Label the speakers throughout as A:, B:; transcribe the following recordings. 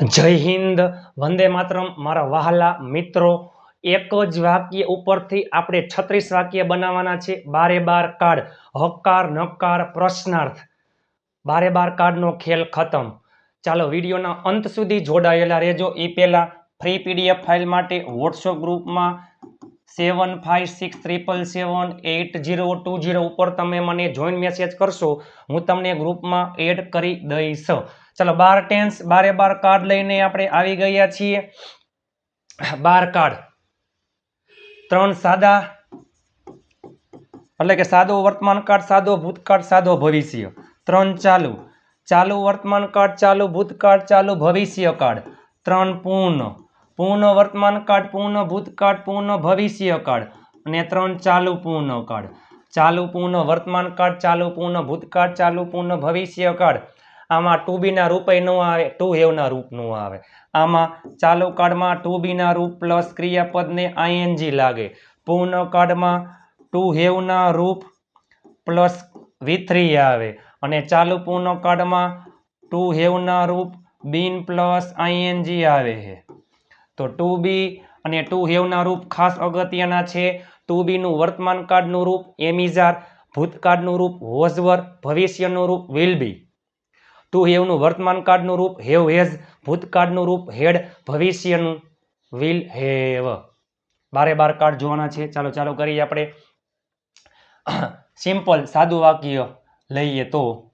A: જય હિન્દ, વંદે માતરમ. મારા વહાલા મિત્રો, એક જ વાક્ય ઉપરથી આપણે છત્રીસ વાક્ય બનાવવાના છે. બારે બાર કાર્ડ હકાર, નકાર, પ્રશ્નાર્થ. બારે બાર કાર્ડનો ખેલ ખતમ. ચાલો વિડીયોના અંત સુધી જોડાયેલા રહેજો. એ પહેલાં ફ્રી પીડીએફ ફાઇલ માટે વોટ્સઅપ ગ્રુપમાં seven five six triple seven eight zero two zero ઉપર તમે મને જોઈન મેસેજ કરશો. હું તમને ગ્રુપમાં એડ કરી દઈશ. ચાલો બાર ટેન્સ બારે બાર કાર્ડ લઈને આપણે આવી ગયા છીએ. બાર કાર્ડ ત્રણ સાદા, એટલે કે સાદો વર્તમાન કાળ સાદો ભૂતકાળ સાદો ભવિષ્ય. ત્રણ ચાલુ. ચાલુ વર્તમાન કાળ ચાલુ ભૂતકાળ ચાલુ ભવિષ્ય કાળ ત્રણ પૂર્ણ. પૂર્ણ વર્તમાન કાળ પૂર્ણ ભૂતકાળ પૂર્ણ ભવિષ્ય કાળ અને ત્રણ ચાલુ પૂર્ણ કાળ ચાલુ પૂર્ણ વર્તમાન કાળ ચાલુ પૂર્ણ ભૂતકાળ ચાલુ પૂર્ણ ભવિષ્ય કાળ આમાં ટુ બીના રૂપે ન આવે ટુ હેવના રૂપ ન આવે. આમાં ચાલુ કાળમાં ટુ બીના રૂપ પ્લસ ક્રિયાપદને આઈએનજી લાગે. પૂર્ણ કાળમાં ટુ હેવના રૂપ પ્લસ વી થ્રી આવે અને ચાલુ પૂર્ણ કાળમાં ટુ હેવના રૂપ બીન પ્લસ આઈએનજી આવે છે. તો ટુ બી અને ટુ હેવના રૂપ ખાસ અગત્યના છે. ટુ બીનું વર્તમાન કાળનું રૂપ એમિઝાર, ભૂતકાળનું રૂપ હોઝવર, ભવિષ્યનું રૂપ વિલ બી ટુ હેવનું વર્તમાન કાળનું રૂપ, હેવ હેઝ ભૂતકાળનું રૂપ, હેડ ભવિષ્યનું વિલ હેવ. બારે બાર કાર્ડ જોવાના છે. ચાલો ચાલો કરીએ આપણે. સિમ્પલ, સાદું વાક્ય લઈએ તો.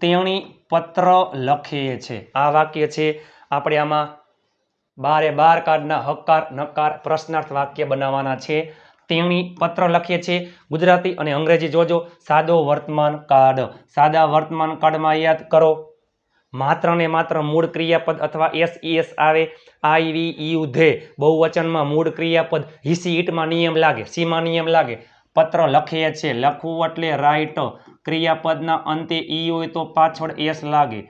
A: તેણી પત્ર લખે છે. આ વાક્ય છે આપણે આમાં બારે બાર કાર્ડના હકાર નકાર, પ્રશ્નાર્થ વાક્ય બનાવવાના છે. તેણી પત્ર લખે છે. ગુજરાતી અને અંગ્રેજી જોજો. સાદો વર્તમાન કાળ. સાદા વર્તમાન કાળમાં યાદ કરો. માત્ર ને માત્ર મૂળ ક્રિયાપદ અથવા એસ એસ આવે. આઈ વી યુ ધે. બહુવચનમાં મૂળ ક્રિયાપદ. હિસી ઈટમાં નિયમ લાગે. સીમાં નિયમ લાગે. પત્ર લખે છે. લખવું એટલે રાઇટ ક્રિયાપદના અંતે ઈ હોય તો પાછળ એસ લાગે.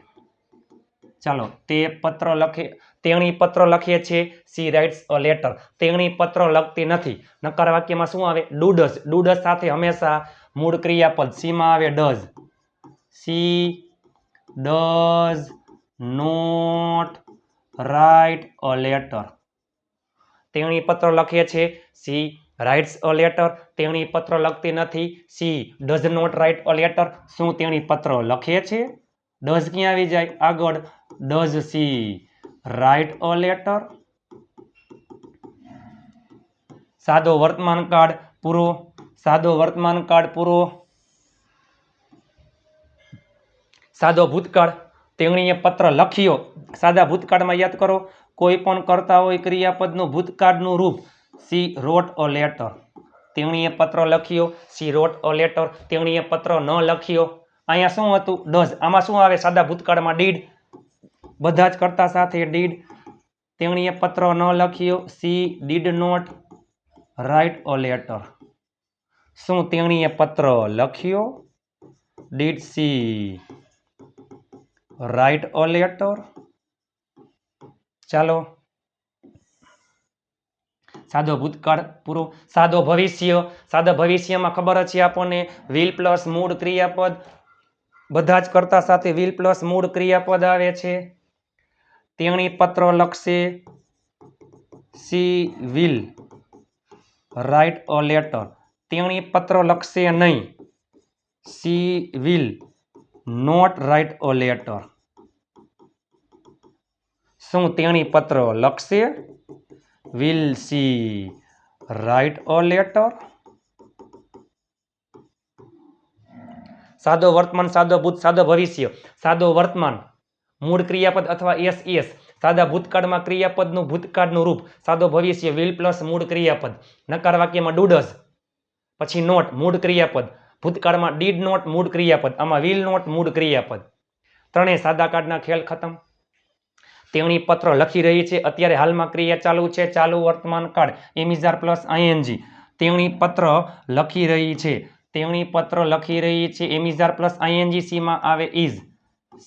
A: ચાલો, તે પત્ર લખે, તેણી પત્ર લખીએ છે સી રાઇટ્સ અ લેટર તેણી પત્ર લખતી નથી. નકાર વાક્યમાં શું આવે? ડુડસ. ડુડસ સાથે હંમેશા મૂળ ક્રિયાપદ સીમાં આવે does. She does not write a letter તેણી પત્ર લખીએ છે સી રાઇટ્સ અ લેટર તેણી પત્ર લખતી નથી she does not write a letter શું તેણી પત્ર લખે છે? ડઝ ક્યાં આવી જાય? આગળ does she. Write a letter સાદો વર્તમાન કાળ પૂરો. સાદો વર્તમાન કાળ પૂરો. સાદો ભૂતકાળ. તેણીએ પત્ર લખ્યો. સાદા ભૂતકાળમાં યાદ કરો. કોઈ પણ કરતા હોય ક્રિયાપદનું ભૂતકાળનું રૂપ, સી રોટ અ લેટર તેણીએ પત્ર લખ્યો. સી રોટ અ લેટર તેણીએ પત્ર ન લખ્યો. અહીંયા શું હતું? ડઝ. આમાં શું આવે? સાદા ભૂતકાળમાં ડીડ. બધા જ કરતા સાથે ડીડ. તેણીએ પત્ર ન લખ્યો. She did not write a letter. શું તેણીએ પત્ર લખ્યો? Did she write a letter. ચાલો. સાદો ભૂતકાળ પૂરો. સાદો ભવિષ્ય. સાદા ભવિષ્યમાં ખબર છે આપણને. વિલ પ્લસ મૂળ ક્રિયાપદ. બધા જ કરતા સાથે વિલ પ્લસ મૂળ ક્રિયાપદ આવે છે. તેણી પત્ર લખશે she will write a letter. તેણી પત્ર લખશે નહીં. She will not write a letter. શું તેણી પત્ર લખશે? Will she write a letter? સાદો વર્તમાન, સાદો ભૂત, સાદો ભવિષ્ય. સાદો વર્તમાન મૂળ ક્રિયાપદ અથવા એસ એસ સાદા ભૂતકાળમાં ક્રિયાપદનું ભૂતકાળનું રૂપ. સાદો ભવિષ્ય વિલ પ્લસ મૂળ ક્રિયાપદ. નકાર વાક્યમાં ડુડસ. પછી નોટ, મૂળ ક્રિયાપદ. ભૂતકાળમાં ડીડ નોટ મૂળ ક્રિયાપદ. આમાં વિલ નોટ મૂળ ક્રિયાપદ. ત્રણેય સાદા કાર્ડના ખેલ ખતમ. તેણી પત્ર લખી રહી છે. અત્યારે હાલમાં ક્રિયા ચાલુ છે. ચાલુ વર્તમાન કાળ. એમિઝાર પ્લસ આઈએનજી તેણી પત્ર લખી રહી છે. તેણી પત્ર લખી રહી છે. એમિઝાર પ્લસ આઈએનજી સીમાં આવે is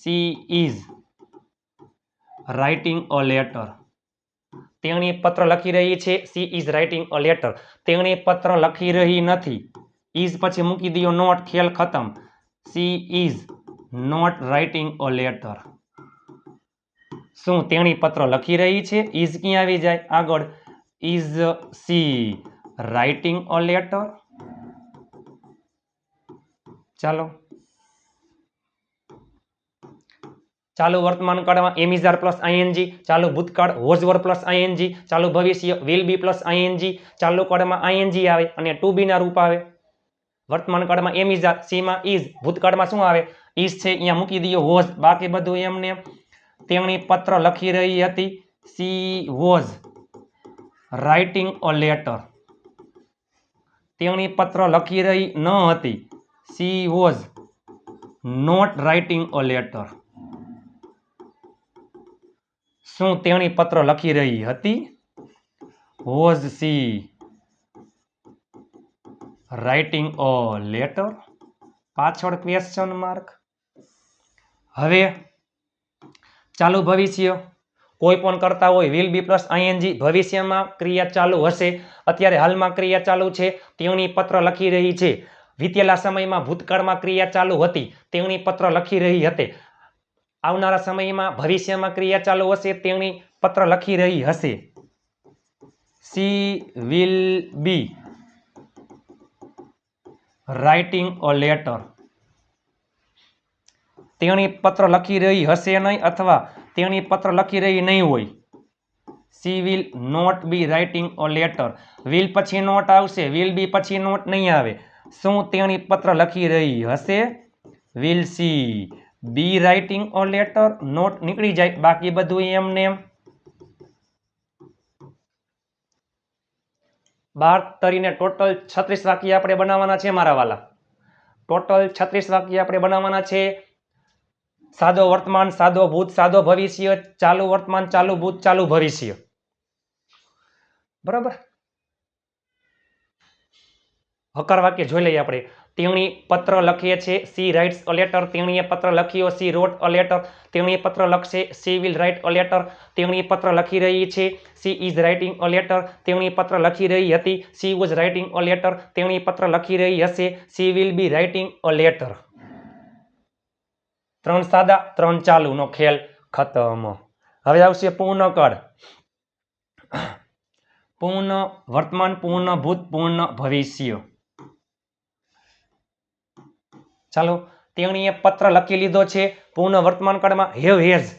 A: she is writing a letter. તેણી પત્ર લખી રહી છે. She is writing a letter. તેણી પત્ર લખી રહી નથી. ઇઝ પછી મૂકી દો નોટ ખેલ ખતમ. She is not writing a letter. શું તેણી પત્ર લખી રહી છે? ઇઝ ક્યાં આવી જાય? આગળ. Is she writing a letter. ચાલો. ચાલુ વર્તમાન કાળમાં એમિઝાર પ્લસ આઈએનજી, ચાલુ ભૂતકાળ વોઝ વર પ્લસ આઈએનજી, ચાલુ ભવિષ્ય વિલ બી પ્લસ આઈએનજી, ચાલુ કાળમાં આઈએનજી આવે અને ટુ બીના રૂપ આવે. વર્તમાન કાળમાં એમિઝાર, સીમાં ઇઝ ભૂતકાળમાં શું આવે? ઇઝ છે, અહીંયા મૂકી દઈએ વોઝ બાકી બધું એમને તેણી પત્ર લખી રહી હતી. She was writing a letter. તેણી પત્ર લખી રહી ન હતી. She was not writing a letter શું તેણી પત્ર લખી રહી હતી? Was she writing a letter પાછળ ક્વેશ્ચન માર્ક હવે ચાલુ ભવિષ્ય. કોઈ પણ કરતા હોય વિલ બી પ્લસ આઈએનજી ભવિષ્યમાં ક્રિયા ચાલુ હશે. અત્યારે હાલમાં ક્રિયા ચાલુ છે. તેઓની પત્ર લખી રહી છે. વીતેલા સમયમાં ભૂતકાળમાં ક્રિયા ચાલુ હતી, તેણી પત્ર લખી રહી હતી. આવનારા સમયમાં ભવિષ્યમાં ક્રિયા ચાલુ હશે, તેણી પત્ર લખી રહી હશે. She will be writing a letter. તેણી પત્ર લખી રહી હશે નહીં અથવા તેણી પત્ર લખી રહી નહીં હોય. She will not be writing a letter. Will પછી નોટ આવશે, વિલ બી પછી નોટ નહીં આવે. શું તેણી પત્ર લખી રહી હશે? Will she be writing a letter not નીકળી જાય. બાકી બધું એમને એમ. બાર તરીને ટોટલ છત્રીસ વાક્ય આપણે બનાવવાના છે મારા વાલા. ટોટલ છત્રીસ વાક્ય આપણે બનાવવાના છે. સાદો વર્તમાન, સાદો ભૂત, સાદો ભવિષ્ય, ચાલુ વર્તમાન, ચાલુ ભૂત, ચાલુ ભવિષ્ય. બરાબર? હકાર વાક્ય જોઈ લઈએ આપણે. તેણી પત્ર લખીએ છીએ સી રાઇટ્સ અ લેટર તેણીએ પત્ર લખ્યો સી રોટ અ લેટર તેણીએ પત્ર લખશે she will write a letter તેણીએ પત્ર લખી રહી છે she is writing a letter તેણીએ પત્ર લખી રહી હતી she was writing a letter તેણીએ પત્ર લખી રહી હશે she will be writing a letter ત્રણ સાદા, ત્રણ ચાલુનો ખેલ ખતમ. હવે આવશે પૂર્ણ કળ. પૂર્ણ વર્તમાન, પૂર્ણ ભૂત, પૂર્ણ ભવિષ્ય. ચાલો, તેણીએ પત્ર લખી લીધો છે, પૂર્ણ વર્તમાન કાળમાં have has.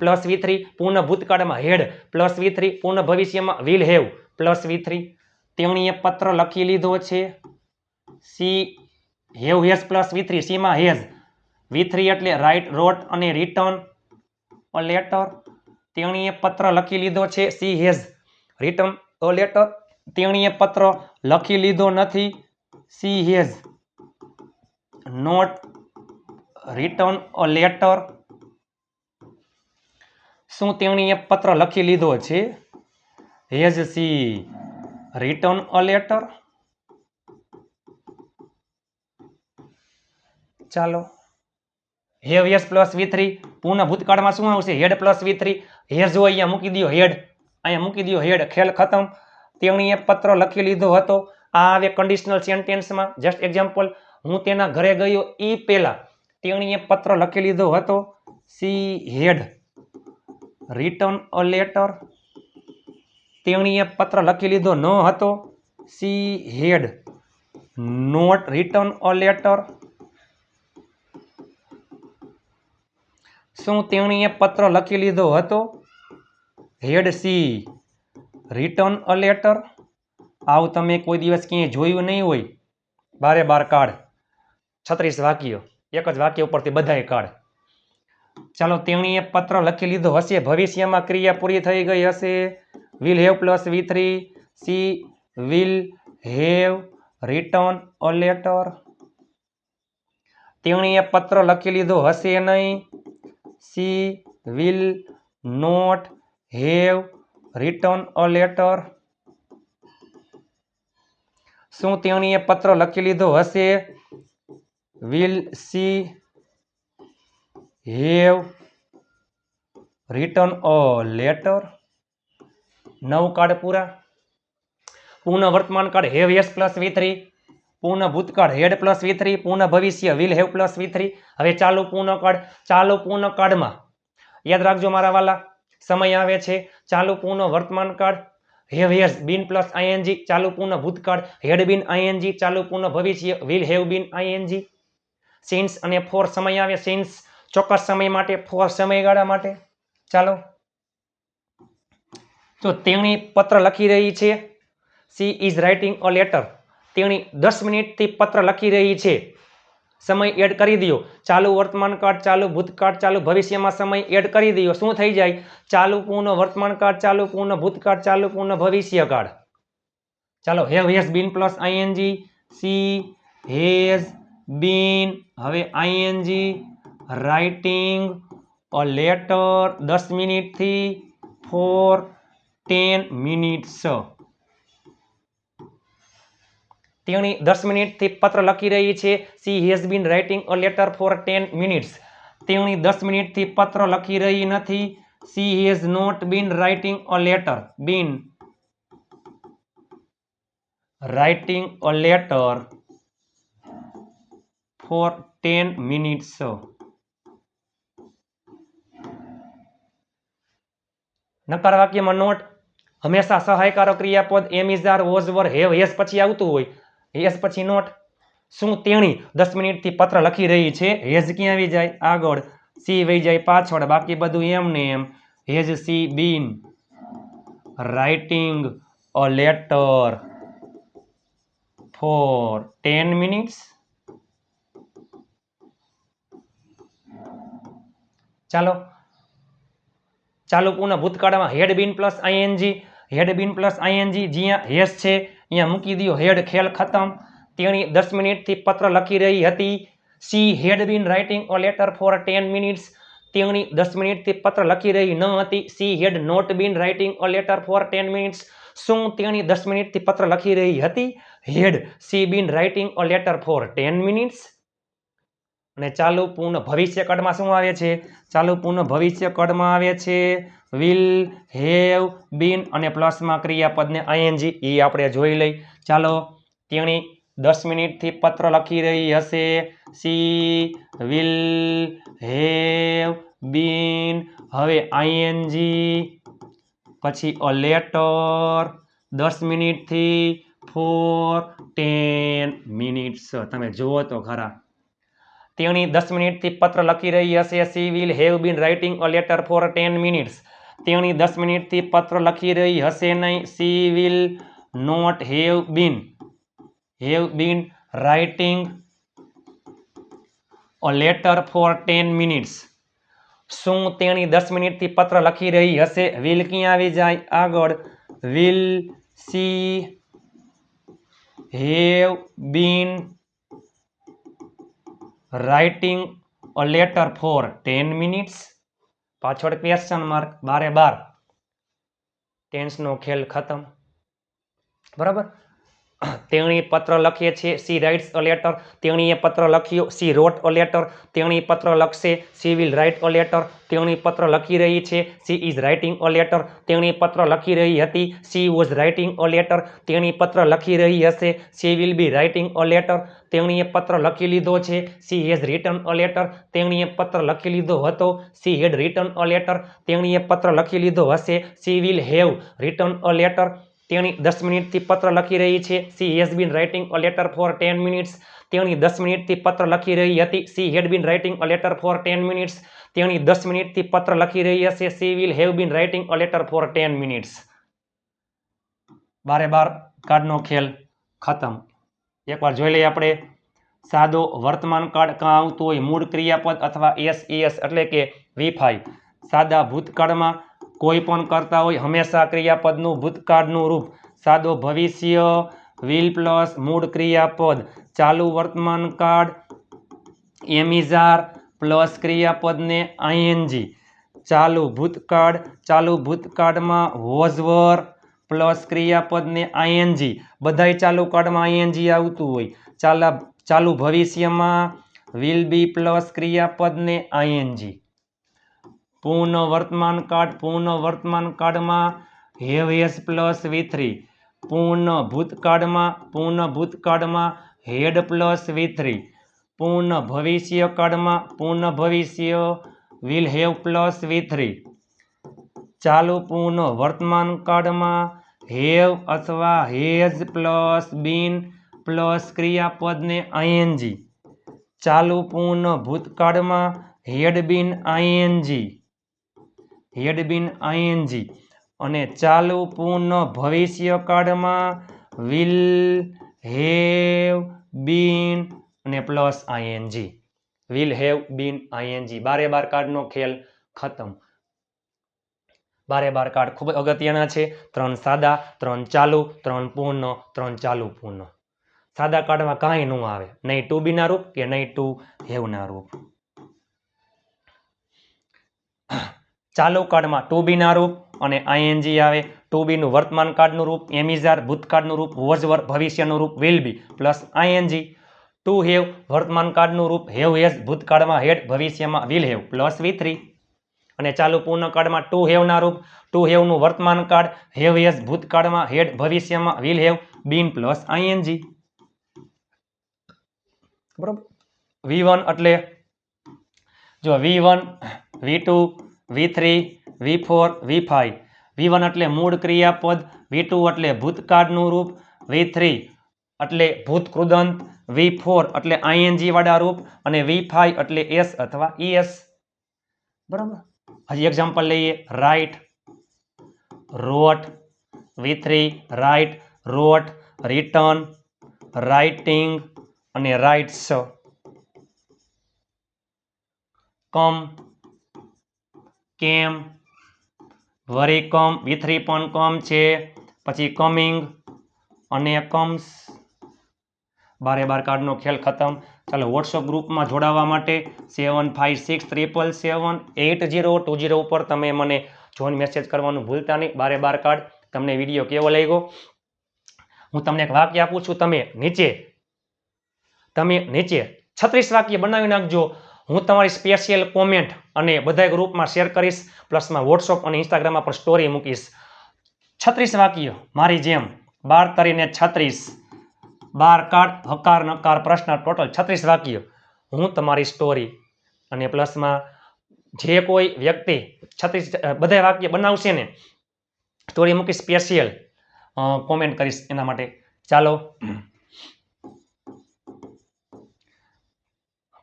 A: Plus V three, પૂર્ણ ભૂતકાળમાં હેડ. પ્લસ વી થ્રી, પૂર્ણ ભવિષ્યમાં will have. Plus V three, તેણીએ પત્ર લખી લીધો છે, she have has plus V three, સીમાં has. V three એટલે રાઇટ રોટ અને રિટર્ન અ લેટર. તેણીએ પત્ર લખી લીધો છે, she has. Written a letter. તેણીએ પત્ર લખી લીધો નથી, she has. Not written a letter શું તેણીએ પત્ર લખી લીધો છે? Has she written a letter ચાલો. Have has plus V three પૂર્ણ ભૂતકાળમાં શું આવશે? Had plus V three has હોય અહીંયા મૂકી દો હેડ અહીંયા મૂકી દો હેડ ખેલ ખતમ. તેણીએ પત્ર લખી લીધો હતો. આ આવે કન્ડિશનલ સેન્ટેન્સમાં જસ્ટ એક્ઝામ્પલ હું તેના ઘરે ગયો એ પહેલા તેણીએ પત્ર લખી લીધો હતો, she had, written a letter. તેણીએ પત્ર લખી લીધો ન હતો, she had, not written a letter. શું તેણીએ પત્ર લખી લીધો હતો, had she, written a letter. આવું તમે કોઈ દિવસ ક્યાંય જોયું નહીં હોય. બારે બાર કાઢ. છત્રીસ વાક્યો. એક જ વાક્ય ઉપરથી બધાએ કાઢ. ચાલો તેણીએ પત્ર લખી લીધો હશે. ભવિષ્યમાં ક્રિયા પૂરી થઈ ગઈ હશે. Will have plus V three she will have written a letter તેણીએ પત્ર લખી લીધો હશે નહીં. She will not have written a letter શું તેણીએ પત્ર લખી લીધો હશે? Will she have written a letter નવ કાર્ડ પૂરા? પૂર્ણ વર્તમાન કાળ have has plus V three પૂર્ણ ભૂતકાળ હેડ પ્લસ વી થ્રી પૂર્ણ ભવિષ્ય will have plus V three હવે ચાલુ પૂર્ણ કાળ ચાલુ પૂર્ણ કાળમાં યાદ રાખજો મારા વાલા, સમય આવે છે. ચાલુ પૂર્ણ વર્તમાન કાળ have has been plus ING ચાલુ પૂર્ણ ભૂતકાળ હેડ બિન આઈએનજી ચાલુ પૂર્ણ ભવિષ્ય will have been ING since અને ફોર સમય આવે સિન્સ ચોક્કસ સમય માટે ફોર સમયગાળા માટે. ચાલો. તો તેણી પત્ર લખી રહી છે she is writing a letter તેણી દસ મિનિટથી પત્ર લખી રહી છે. સમય એડ કરી દો ચાલુ વર્તમાન કાળ ચાલુ ભૂતકાળ, ચાલુ ભવિષ્યમાં સમય એડ કરી દો શું થઈ જાય? ચાલુ પૂર્ણ વર્તમાન કાળ ચાલુ પૂર્ણ ભૂતકાળ, ચાલુ પૂર્ણ ભવિષ્યકાળ. ચાલો have has been plus ING she has been હવે આઈએનજી રાઇટિંગ અ લેટર દસ મિનિટથી ફોર ટેન મિનિટ્સ. તેણી દસ મિનિટથી પત્ર લખી રહી છે. She has been writing a letter for ten minutes તેણી દસ મિનિટથી પત્ર લખી રહી નથી. She has not been writing a letter been writing a letter for ten minutes નકાર વાક્યમાં નોટ, હંમેશા સહાયકારો ક્રિયાપદ am is are was were have has પછી આવતું હોય. હેસ પછી નોટ, શું તેણી દસ મિનિટથી પત્ર લખી રહી છે? હેઝ ક્યાં આવી જાય? આગળ. સી વહી જાય પાછળ. બાકી બધું એમ ને એમ. Has she been writing a letter for ten minutes. ચાલો. ચાલુ પૂર્ણ ભૂતકાળમાં had been plus ING, had been plus ING જ્યાં હેસ છે, અહીંયા મૂકી દો હેડ ખેલ ખતમ. તેણી દસ મિનિટથી પત્ર લખી રહી હતી, she had been writing a letter for ten minutes. તેણી દસ મિનિટથી પત્ર લખી રહી ન હતી, she had not been writing a letter for ten minutes. શું તેણી દસ મિનિટથી પત્ર લખી રહી હતી, had she been writing a letter for ten minutes. અને ચાલુ પૂર્ણ ભવિષ્ય કળમાં શું આવે છે? ચાલુ પૂર્ણ ભવિષ્ય કળમાં આવે છે વિલ હેવ બીન અને પ્લસમાં ક્રિયાપદને આઈએનજી એ આપણે જોઈ લઈ. ચાલો, તેણી દસ મિનિટથી પત્ર લખી રહી હશે. સી વિલ હેવ બીન હવે આઈએનજી પછી અ લેટર દસ મિનિટથી ફોર ટેન મિનિટ્સ. તમે જુઓ તો ખરા. તેણી દસ મિનિટથી પત્ર લખી રહી હશે. She will have been writing a letter for ten minutes તેણી દસ મિનિટથી પત્ર લખી રહી હશે નહીં. She will not have been have been writing a letter for ten minutes શું તેણી દસ મિનિટથી પત્ર લખી રહી હશે? વિલ ક્યાં આવી જાય? આગળ. Will she have been writing a letter for ten minutes પાછળ ક્વેશ્ચન માર્ક બારે બાર. ટેન્સનો ખેલ ખતમ. બરાબર? તેણી પત્ર લખે છે સી રાઇટ્સ અ લેટર, તેણીએ પત્ર લખ્યો, સી રોટ અ લેટર, તેણી પત્ર લખશે, she will write a letter, તેણી પત્ર લખી રહી છે, she is writing a letter, તેણી પત્ર લખી રહી હતી, she was writing a letter, તેણી પત્ર લખી રહી હશે, she will be writing a letter, તેણીએ પત્ર લખી લીધો છે, she has written a letter, તેણીએ પત્ર લખી લીધો હતો, she had written a letter, તેણીએ પત્ર લખી લીધો હશે, she will have written a letter તેણી દસ મિનિટથી પત્ર લખી રહી છે. She has been writing a letter for ten minutes. તેણી દસ મિનિટથી પત્ર લખી રહી હતી. She had been writing a letter for ten minutes. તેણી દસ મિનિટથી પત્ર લખી રહી હશે. She will have been writing a letter for ten minutes. બારે બાર કાર્ડનો ખેલ ખતમ. એકવાર જોઈ લઈએ આપણે. સાદો વર્તમાન કાળ કાં આવતું હોય મૂળ ક્રિયાપદ અથવા એસ એસ એટલે કે વી સાદા ભૂતકાળમાં કોઈ પણ કરતા હોય, હંમેશા ક્રિયાપદનું ભૂતકાળનું રૂપ. સાદો ભવિષ્ય, વિલ પ્લસ મૂળ ક્રિયાપદ. ચાલુ વર્તમાન કાળ, એમિઝાર પ્લસ ક્રિયાપદને આઈએનજી. ચાલુ ભૂતકાળ, ચાલુ ભૂતકાળમાં વોઝવર પ્લસ ક્રિયાપદને આઈએનજી. બધાય ચાલુ કાળમાં આઈએનજી આવતું હોય. ચાલા, ચાલુ ભવિષ્યમાં વિલ બી પ્લસ ક્રિયાપદને આઈએનજી. પૂર્ણ વર્તમાન કાળ પૂર્ણ વર્તમાન કાળમાં have has plus V three. પૂર્ણ ભૂતકાળમાં પૂર્ણ ભૂતકાળમાં હેડ પ્લસ વી થ્રી. પૂર્ણ ભવિષ્ય કાળમાં પૂર્ણ ભવિષ્ય will have plus V three. ચાલુ પૂર્ણ વર્તમાન કાળમાં હેવ અથવા હેઝ પ્લસ બીન પ્લસ ક્રિયાપદને આઈએનજી. ચાલુ પૂર્ણ ભૂતકાળમાં had been ING. Had been ING અને ચાલુ પૂર્ણ ભવિષ્ય કાળમાં વિલ હેવ બીન અને plus ING. Will have been ING. બારે બાર કાર્ડનો ખેલ ખતમ. બારે બાર કાર્ડ ખૂબ અગત્યના છે. ત્રણ સાદા, ત્રણ ચાલુ, ત્રણ પૂર્ણ, ત્રણ ચાલુ પૂર્ણ. સાદા કાર્ડમાં કાંઈ ન આવે. નહીં ટુ બીના રૂપ કે નહીં ટુ હેવના રૂપ. ચાલુ કાર્ડમાં ટુ બીના રૂપ અને આઈએનજી આવે. ટુ બીનું વર્તમાન કાળનું રૂપ, એમિઝાર ભૂતકાળનું રૂપ વોઝ વર ભવિષ્યનું રૂપ, will be, plus ING. Two have વર્તમાન કાળનું રૂપ, હેવ હેઝ ભૂતકાળમાં હેડ, ભવિષ્યમાં will have, plus V three. અને ચાલુ પૂર્ણ કાર્ડમાં ટુ હેવના રૂપ, ટુ હેવનું વર્તમાન કાળ હેવ હેઝ ભૂતકાળમાં હેડ, ભવિષ્યમાં will have, been plus ING. બરોબર? વી વન એટલે જો V one, V two V three, V four, V five. V one એટલે મૂળ ક્રિયાપદ, વી ટુ એટલે ભૂતકાળનું રૂપ, વી થ્રી એટલે ભૂતકૃદંત, વી ફોર એટલે આઈએનજી વાળા રૂપ અને વી ફાઈવ એટલે એસ અથવા ઈએસ બરાબર? હજી એક્ઝામ્પલ લઈએ. Write wrote, V three write wrote written writing અને રાઇટ્સ કમ કેમ? વરી કમ, વી થ્રી પણ કમ છે. પછી કમિંગ અને કમ્સ. બારે બાર કાર્ડનો ખેલ ખતમ. ચાલો વોટ્સઅપ ગ્રુપમાં જોડાવા માટે seven five six triple seven eight zero two zero ઉપર તમે મને જોઈન મેસેજ કરવાનું ભૂલતા નહીં. બારે બાર કાર્ડ. તમને વીડિયો કેવો લાગ્યો? હું તમને એક વાક્ય આપું છું. તમે નીચે તમે નીચે છત્રીસ વાક્ય બનાવી નાખજો. હું તમારી સ્પેશિયલ કોમેન્ટ અને બધા ગ્રુપમાં શેર કરીશ પ્લસમાં વોટ્સઅપ અને ઇન્સ્ટાગ્રામમાં પણ સ્ટોરી મૂકીશ. છત્રીસ વાક્ય મારી જેમ. બાર તરીને છત્રીસ. બાર કાર્ડ હકાર નકાર પ્રશ્ન ટોટલ છત્રીસ વાક્ય. હું તમારી સ્ટોરી અને પ્લસમાં જે કોઈ વ્યક્તિ છત્રીસ બધા વાક્ય બનાવશે ને સ્ટોરી મૂકી સ્પેશિયલ કોમેન્ટ કરીશ એના માટે. ચાલો.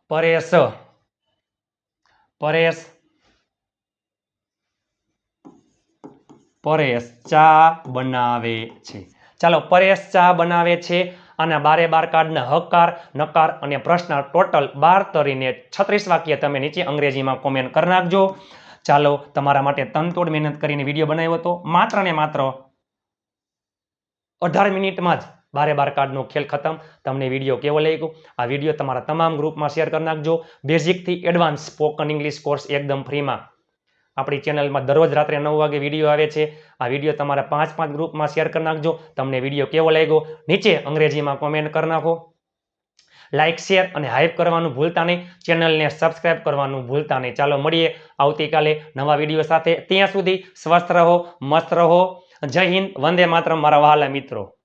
A: પરેશ. પરેશ પરેશ ચા બનાવે છે ચાલો પરેશ ચા બનાવે છે અને બારે બાર કાર્ડના હકાર નકાર અને પ્રશ્ન ટોટલ બાર તરીને છત્રીસ વાક્ય તમે નીચે અંગ્રેજીમાં કોમેન્ટ કરી નાખજો ચાલો તમારા માટે તનતોડ મહેનત કરીને વીડિયો બનાવ્યો હતો માત્ર ને માત્ર અઢાર મિનિટમાં જ બારે બાર કાર્ડનો ખેલ ખતમ. તમને વીડિયો કેવો લાગ્યો? આ વીડિયો તમારા તમામ ગ્રુપમાં શેર કરી નાખજો. બેઝિકથી એડવાન્સ સ્પોકન ઇંગ્લિશ કોર્સ એકદમ ફ્રીમાં. આપણી ચેનલમાં દરરોજ રાત્રે નવ વાગે વીડિયો આવે છે. આ વીડિયો તમારા પાંચ પાંચ ગ્રુપમાં શેર કરી નાખજો. તમને વીડિયો કેવો લાગ્યો? નીચે અંગ્રેજીમાં કોમેન્ટ કરી નાખો. લાઇક શેર અને હાઇપ કરવાનું ભૂલતા નહીં. ચેનલને સબસ્ક્રાઇબ કરવાનું ભૂલતા નહીં. ચાલો મળીએ આવતીકાલે નવા વીડિયો સાથે. ત્યાં સુધી સ્વસ્થ રહો, મસ્ત રહો. જય હિન્દ. વંદે માત્ર મારા વહાલા મિત્રો.